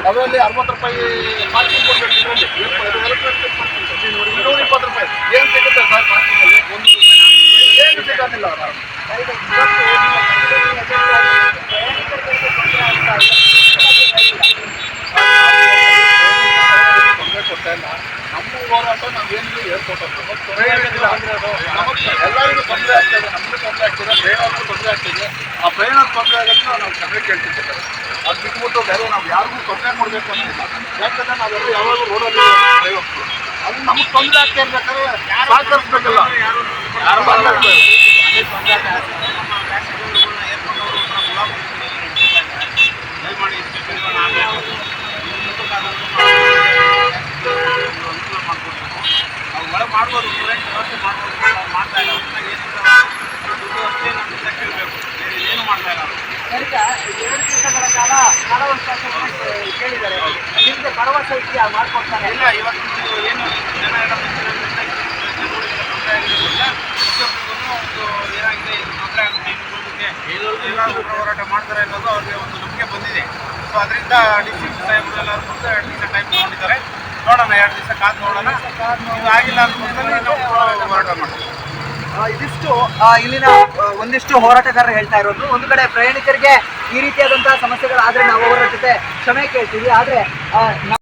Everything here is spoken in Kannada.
ಇದರಲ್ಲಿ ಅರವತ್ತು ರೂಪಾಯಿ ಪಾರ್ಕಿಂಗ್ ಕೊಡ್ಬೇಕು ಇದರಲ್ಲಿ. ಇನ್ನೂರ ಇಪ್ಪತ್ತು ರೂಪಾಯಿ. ಏನು ಸಿಗುತ್ತೆ ಸರ್ ಪಾರ್ಕಿಂಗಲ್ಲಿ ಒಂದು ಏನು ಸಿಗೋದಿಲ್ಲ ತೊಂದರೆ ಕೊಡ್ತಾ ಇಲ್ಲ. ಹೋರಾಟ ಏನು ಏರ್ಪೋರ್ಟ್ ನಮಗೆ ಎಲ್ಲರಿಗೂ ತೊಂದರೆ ಆಗ್ತದೆ ನಮಗೂ ತೊಂದರೆ ಆಗ್ತದೆ ಪ್ರಯಾಣಕ್ಕೂ ತೊಂದರೆ ಆಗ್ತದೆ ಆ ಪ್ರಯಾಣಕ್ಕೆ ತೊಂದರೆ ಆಗೋದನ್ನ ನಾವು ಕ್ಷಮೆ ಕೇಳ್ತಿದ್ದೆ ಸರ್ ಅದು ಬಿಟ್ಬಿಟ್ಟು ಬೇರೆ ನಾವು ಯಾರಿಗೂ ತೊಂದರೆ ಕೊಡಬೇಕು ಅಂತ ಯಾಕಂದ್ರೆ ನಾವೆಲ್ಲ ಯಾವಾಗಲೂ ರೋಡಲ್ಲಿ ಪ್ರಯೋಗಿಸ್ತೀವಿ ಅದು ನಮಗೆ ತೊಂದರೆ ಆಗ್ತಾ ಇರ್ಬೇಕಾದ್ರೆ ಸಹಕರಿಸ್ಬೇಕಲ್ಲ ಯಾರು ಮಾಡ್ಬೋದು ಸ್ಟೂಡೆಂಟ್ ವ್ಯವಸ್ಥೆ ಮಾಡ್ಬೋದು ಮಾಡ್ತಾ ಇಲ್ಲ ದುಡ್ಡು ಅಷ್ಟೇ ಕೇಳಬೇಕು ಏನು ಮಾಡ್ತಾ ಇಲ್ಲ ಎರಡು ದಿವಸಗಳ ಕಾಲ ಕೇಳಿದ್ದಾರೆ. ನಿಮಗೆ ಭರವಸೆ ಇದೆಯಾ? ಮಾಡ್ಕೊಡ್ತಾರೆ. ಇಲ್ಲ ಇವತ್ತು ಏನು ಜನ ಎಲ್ಲ ಒಂದು ಏನಾಗಿದೆ ತೊಂದರೆ ಆಗುತ್ತೆ. ಹೋರಾಟ ಮಾಡ್ತಾರೆ ಅನ್ನೋದು ಅವ್ರಿಗೆ ಒಂದು ನಂಬಿಕೆ ಬಂದಿದೆ. ಸೊ ಅದರಿಂದ ಡಿ ಸಿ ಸಾಹೇಬರು ಎಲ್ಲರೂ ಬಂದು ಎರಡು ಟೈಮ್ ನೋಡೋಣ ಎರಡು ದಿವಸ ಕಾದು ನೋಡೋಣ. ಆಗಿಲ್ಲ ಅಂತ ಹೋರಾಟ ಆ, ಇದಿಷ್ಟು ಆ, ಇಲ್ಲಿನ ಒಂದಿಷ್ಟು ಹೋರಾಟಗಾರರು ಹೇಳ್ತಾ ಇರೋದು. ಒಂದು ಕಡೆ ಪ್ರಯಾಣಿಕರಿಗೆ ಈ ರೀತಿಯಾದಂತಹ ಸಮಸ್ಯೆಗಳಾದ್ರೆ ನಾವು ಅವರ ಜೊತೆ ಕ್ಷಮೆ ಕೇಳ್ತೀವಿ. ಆದ್ರೆ ಆ,